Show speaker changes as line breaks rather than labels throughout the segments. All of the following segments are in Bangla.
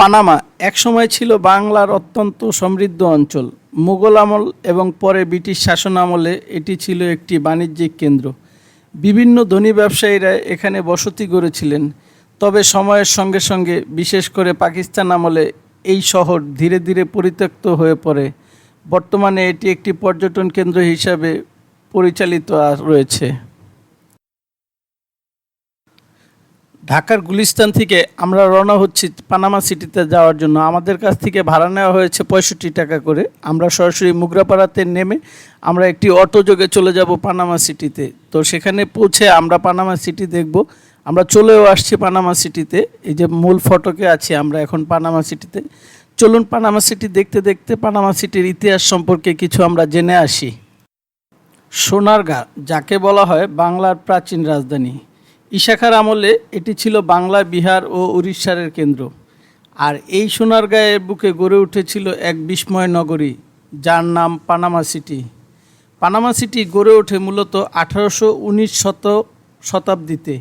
পানামা একসময় ছিল বাংলার অত্যন্ত সমৃদ্ধ অঞ্চল। মুঘল আমল এবং পরে ব্রিটিশ শাসন আমলে এটি ছিল একটি বাণিজ্যিক কেন্দ্র। বিভিন্ন ধনী ব্যবসায়ীরা এখানে বসতি গড়েছিলেন। তবে সময়ের সঙ্গে সঙ্গে, বিশেষ করে পাকিস্তান আমলে, এই শহর ধীরে ধীরে পরিত্যক্ত হয়ে পড়ে। বর্তমানে এটি একটি পর্যটন কেন্দ্র হিসাবে পরিচালিত রয়েছে। ঢাকার গুলিস্তান থেকে আমরা রওনা হচ্ছি পানামা সিটিতে যাওয়ার জন্য। আমাদের কাছ থেকে ভাড়া নেওয়া হয়েছে পঁয়ষট্টি টাকা করে। আমরা সরাসরি মুগরাপাড়াতে নেমে আমরা একটি অটো যোগে চলে যাব পানামা সিটিতে। তো সেখানে পৌঁছে আমরা পানামা সিটি দেখব। আমরা চলেও আসছি পানামা সিটিতে। এই যে মূল ফটকে আছি আমরা এখন পানামা সিটিতে। চলুন পানামা সিটি দেখতে দেখতে পানামা সিটির ইতিহাস সম্পর্কে কিছু আমরা জেনে আসি। সোনারগাঁ, যাকে বলা হয় বাংলার প্রাচীন রাজধানী। ইশাখার আমলে এটি ছিল বাংলা, বিহার ও উড়িষ্যার কেন্দ্র। আর এই সোনারগাঁয়ের বুকে গড়ে উঠেছিল এক বিস্ময় নগরী, যার নাম পানামা সিটি। পানামা সিটি গড়ে ওঠে মূলত আঠারোশো উনিশ শত শতাব্দীতে।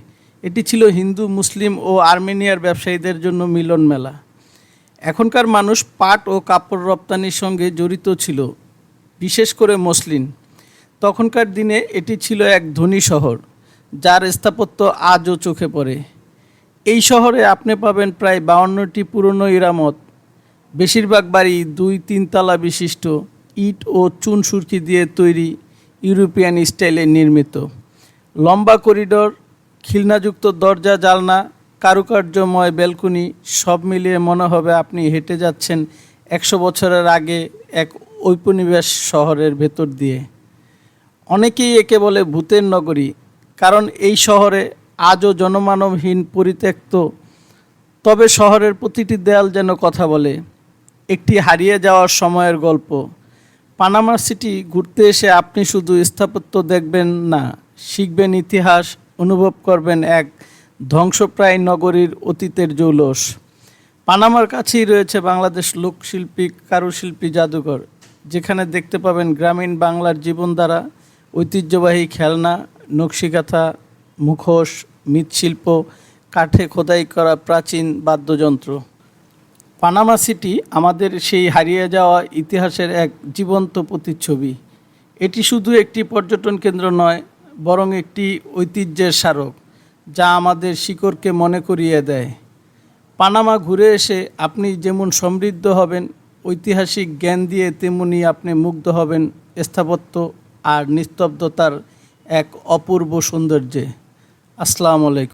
এটি ছিল হিন্দু, মুসলিম ও আর্মেনিয়ার ব্যবসায়ীদের জন্য মিলন মেলা। এখনকার মানুষ পাট ও কাপড় রপ্তানির সঙ্গে জড়িত ছিল, বিশেষ করে মসলিন। তখনকার দিনে এটি ছিল এক ধনী শহর। যার স্থাপত্য আজও চোখে পড়ে। এই শহরে আপনি পাবেন প্রায় বাউন্নটি পুরনো ইরামত। বেশিরভাগ বাড়ি দুই তিনতলা বিশিষ্ট, ইট ও চুন সুরকি দিয়ে তৈরি ইউরোপিয়ান স্টাইলে নির্মিত। লম্বা করিডোর, খিলনাযুক্ত দরজা, জালনা, কারুকার্যময় ব্যালকনি, সব মিলিয়ে মনে হবে আপনি হেঁটে যাচ্ছেন একশো বছরের আগে এক ঔপনিবেশ শহরের ভেতর দিয়ে। অনেকেই একে বলে ভূতের নগরী। কারণ এই শহরে আজও জনমানবহীন পরিত্যক্ত। তবে শহরের প্রতিটি দেয়াল যেন কথা বলে। একটি হারিয়ে যাওয়ার সময়ের গল্প। পানামা সিটি ঘুরতে এসে আপনি শুধু স্থাপত্য দেখবেন না, শিখবেন ইতিহাস, অনুভব করবেন এক ধ্বংসপ্রায় নগরীর অতীতের জৌলস। পানামার কাছেই রয়েছে বাংলাদেশ লোকশিল্পী কারুশিল্পী জাদুঘর, যেখানে দেখতে পাবেন গ্রামীণ বাংলার জীবনধারা, ঐতিহ্যবাহী খেলনা নকশিকাঁথা, মুখোশ, মৃৎশিল্প, কাঠে খোদাই করা প্রাচীন বাদ্যযন্ত্র। পানামা সিটি আমাদের সেই হারিয়ে যাওয়া ইতিহাসের এক জীবন্ত প্রতিচ্ছবি। এটি শুধু একটি পর্যটন কেন্দ্র নয়, বরং একটি ঐতিহ্যের স্মারক, যা আমাদের শিকড়কে মনে করিয়ে দেয়। পানামা ঘুরে এসে আপনি যেমন সমৃদ্ধ হবেন, ঐতিহাসিক জ্ঞান দিয়ে তেমনি আপনি মুগ্ধ হবেন স্থাপত্য আর নিস্তব্ধতার এক অপূর্ব সৌন্দর্যে। আসসালামু আলাইকুম।